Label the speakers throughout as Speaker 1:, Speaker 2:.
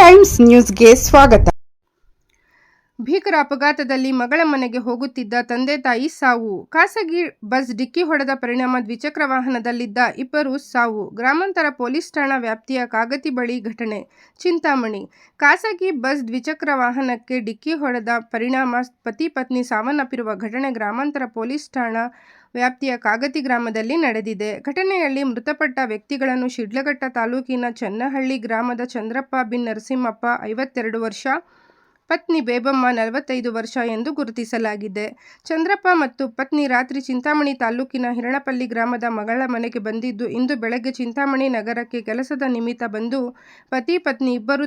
Speaker 1: Times ನ್ಯೂಸ್ಗೆ ಸ್ವಾಗತ.
Speaker 2: ಭೀಕರ ಅಪಘಾತದಲ್ಲಿ ಮಗಳ ಮನೆಗೆ ಹೋಗುತ್ತಿದ್ದ ತಂದೆ ತಾಯಿ ಸಾವು. ಖಾಸಗಿ ಬಸ್ ಡಿಕ್ಕಿ ಹೊಡೆದ ಪರಿಣಾಮ ದ್ವಿಚಕ್ರ ವಾಹನದಲ್ಲಿದ್ದ ಇಬ್ಬರು ಸಾವು. ಗ್ರಾಮಾಂತರ ಪೊಲೀಸ್ ಠಾಣಾ ವ್ಯಾಪ್ತಿಯ ಕಾಗತಿ ಬಳಿ ಘಟನೆ. ಚಿಂತಾಮಣಿ. ಖಾಸಗಿ ಬಸ್ ದ್ವಿಚಕ್ರ ವಾಹನಕ್ಕೆ ಡಿಕ್ಕಿ ಹೊಡೆದ ಪರಿಣಾಮ ಪತಿ ಪತ್ನಿ ಸಾವನ್ನಪ್ಪಿರುವ ಘಟನೆ ಗ್ರಾಮಾಂತರ ಪೊಲೀಸ್ ಠಾಣಾ ವ್ಯಾಪ್ತಿಯ ಕಾಗತಿ ಗ್ರಾಮದಲ್ಲಿ ನಡೆದಿದೆ. ಘಟನೆಯಲ್ಲಿ ಮೃತಪಟ್ಟ ವ್ಯಕ್ತಿಗಳನ್ನು ಶಿಡ್ಲಘಟ್ಟ ತಾಲೂಕಿನ ಚನ್ನಹಳ್ಳಿ ಗ್ರಾಮದ ಚಂದ್ರಪ್ಪ ಬಿನ್ ನರಸಿಂಹಪ್ಪ, ಐವತ್ತೆರಡು ವರ್ಷ ಪತ್ನಿ ಬೇಬಮ್ಮ ನಲವತ್ತೈದು ವರ್ಷ ಎಂದು ಗುರುತಿಸಲಾಗಿದೆ. ಚಂದ್ರಪ್ಪ ಮತ್ತು ಪತ್ನಿ ರಾತ್ರಿ ಚಿಂತಾಮಣಿ ತಾಲೂಕಿನ ಹಿರಣಪಲ್ಲಿ ಗ್ರಾಮದ ಮಗಳ ಮನೆಗೆ ಬಂದಿದ್ದು, ಇಂದು ಬೆಳಗ್ಗೆ ಚಿಂತಾಮಣಿ ನಗರಕ್ಕೆ ಕೆಲಸದ ನಿಮಿತ್ತ ಬಂದು ಪತಿ, ಪತ್ನಿ ಇಬ್ಬರು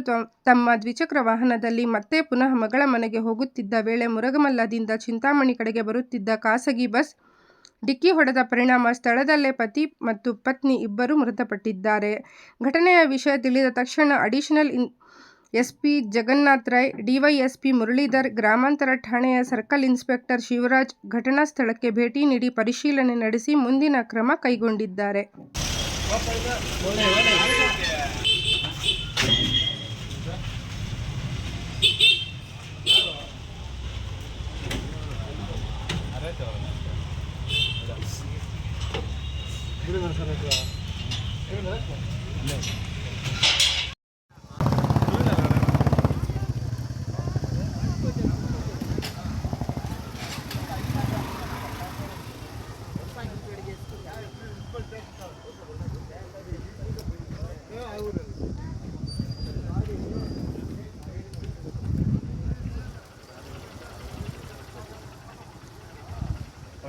Speaker 2: ತಮ್ಮ ದ್ವಿಚಕ್ರ ವಾಹನದಲ್ಲಿ ಮತ್ತೆ ಪುನಃ ಮಗಳ ಮನೆಗೆ ಹೋಗುತ್ತಿದ್ದ ವೇಳೆ ಮುರಗಮಲ್ಲದಿಂದ ಚಿಂತಾಮಣಿ ಕಡೆಗೆ ಬರುತ್ತಿದ್ದ ಖಾಸಗಿ ಬಸ್ ಡಿಕ್ಕಿ ಹೊಡೆದ ಪರಿಣಾಮ ಸ್ಥಳದಲ್ಲೇ ಪತಿ ಮತ್ತು ಪತ್ನಿ ಇಬ್ಬರು ಮೃತಪಟ್ಟಿದ್ದಾರೆ. ಘಟನೆಯ ವಿಷಯ ತಿಳಿದ ತಕ್ಷಣ ಅಡಿಷನಲ್ ಇನ್ ಎಸ್ಪಿ ಜಗನ್ನಾಥ್ ರೈ, ಡಿವೈಎಸ್ಪಿ ಮುರಳೀಧರ್, ಗ್ರಾಮಾಂತರ ಠಾಣೆಯ ಸರ್ಕಲ್ ಇನ್ಸ್ಪೆಕ್ಟರ್ ಶಿವರಾಜ್ ಘಟನಾ ಸ್ಥಳಕ್ಕೆ ಭೇಟಿ ನೀಡಿ ಪರಿಶೀಲನೆ ನಡೆಸಿ ಮುಂದಿನ ಕ್ರಮ ಕೈಗೊಂಡಿದ್ದಾರೆ.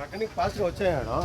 Speaker 3: అక్కడికి పాజిటివ్ వచ్చాయాడు.